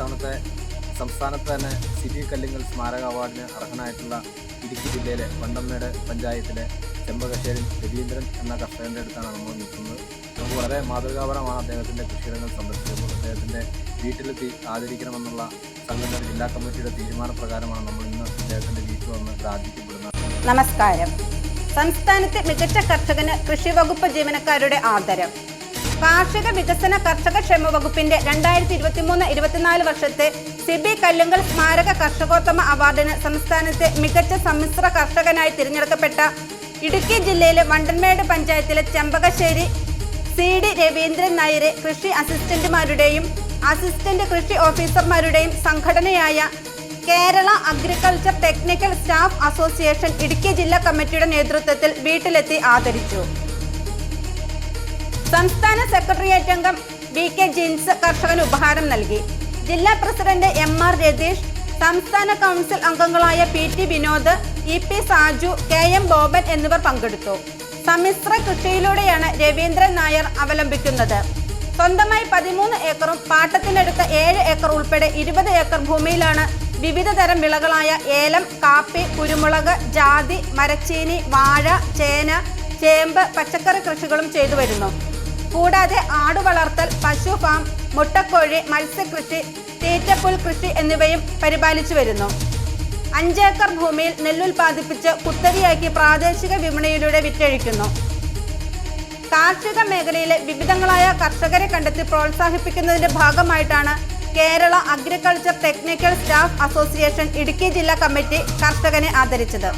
സംസ്ഥാനത്ത് തന്നെ സിബി കല്ലിങ്ങൽ സ്മാരക അവാർഡിന് അർഹനായിട്ടുള്ള ഇടുക്കി ജില്ലയിലെ വണ്ടമ്മേട് പഞ്ചായത്തിലെ ചെമ്പകശ്ശേരി രവീന്ദ്രൻ എന്ന കർഷകന്റെ അടുത്താണ് നമ്മൾ നിൽക്കുന്നത്. നമുക്ക് വളരെ മാതൃകാപരമാണ് അദ്ദേഹത്തിന്റെ കൃഷിയിടങ്ങൾ സന്ദർശിക്കുന്നത് അദ്ദേഹത്തിന്റെ വീട്ടിലെത്തി ആദരിക്കണമെന്നുള്ള സംഘടന ജില്ലാ കമ്മിറ്റിയുടെ തീരുമാനപ്രകാരമാണ് നമ്മൾ ഇന്ന് അദ്ദേഹത്തിന്റെ വീട്ടിൽ വന്ന് പ്രാർത്ഥിക്കപ്പെടുന്നത് നമസ്കാരം. സംസ്ഥാനത്തെ മികച്ച കർഷകന് കൃഷി വകുപ്പ് ജീവനക്കാരുടെ ആദരം. കാർഷിക വികസന കർഷക ക്ഷേമ വകുപ്പിന്റെ രണ്ടായിരത്തി ഇരുപത്തിമൂന്ന് ഇരുപത്തിനാല് വർഷത്തെ സിബി കല്ലുങ്കൽ സ്മാരക കർഷകോത്തമ അവാർഡിന് സംസ്ഥാനത്തെ മികച്ച സമ്മിശ്ര കർഷകനായി തിരഞ്ഞെടുക്കപ്പെട്ട ഇടുക്കി ജില്ലയിലെ വണ്ടൻമേട് പഞ്ചായത്തിലെ ചെമ്പകശ്ശേരി സി ഡി രവീന്ദ്രൻ നായരെ കൃഷി അസിസ്റ്റന്റുമാരുടെയും അസിസ്റ്റന്റ് കൃഷി ഓഫീസർമാരുടെയും സംഘടനയായ Kerala agriculture technical staff association Idukki ജില്ലാ കമ്മിറ്റിയുടെ നേതൃത്വത്തിൽ വീട്ടിലെത്തി ആദരിച്ചു. സംസ്ഥാന സെക്രട്ടേറിയറ്റ് അംഗം വി കെ ജിൻസ് കർഷകന് ഉപഹാരം നൽകി. ജില്ലാ പ്രസിഡന്റ് എം ആർ രതീഷ് സംസ്ഥാന കൗൺസിൽ അംഗങ്ങളായ P T Vinod E P Saju K M Boban എന്നിവർ പങ്കെടുത്തു. സമ്മിശ്ര കൃഷിയിലൂടെയാണ് രവീന്ദ്രൻ നായർ അവലംബിക്കുന്നത്. സ്വന്തമായി പതിമൂന്ന് ഏക്കറും പാട്ടത്തിനടുത്ത് ഏഴ് ഏക്കർ ഉൾപ്പെടെ ഇരുപത് ഏക്കർ ഭൂമിയിലാണ് വിവിധ തരം വിളകളായ ഏലം കാപ്പി കുരുമുളക് ജാതി മരച്ചീനി വാഴ ചേന ചേമ്പ് പച്ചക്കറി കൃഷികളും ചെയ്തു വരുന്നു കൂടാതെ ആടുവളർത്തൽ പശു ഫാം മുട്ടക്കോഴി മത്സ്യകൃഷി തീറ്റപ്പുൽ കൃഷി എന്നിവയും പരിപാലിച്ചു വരുന്നു. അഞ്ചേക്കർ ഭൂമിയിൽ നെല്ലുൽപാദിപ്പിച്ച് കുത്തരിയാക്കി പ്രാദേശിക വിപണിയിലൂടെ വിറ്റഴിക്കുന്നു. കാർഷിക മേഖലയിലെ വിവിധങ്ങളായ കർഷകരെ കണ്ടെത്തി പ്രോത്സാഹിപ്പിക്കുന്നതിന്റെ ഭാഗമായിട്ടാണ് Kerala agriculture technical staff association Idukki ജില്ലാ കമ്മിറ്റി കർഷകനെ ആദരിച്ചത്.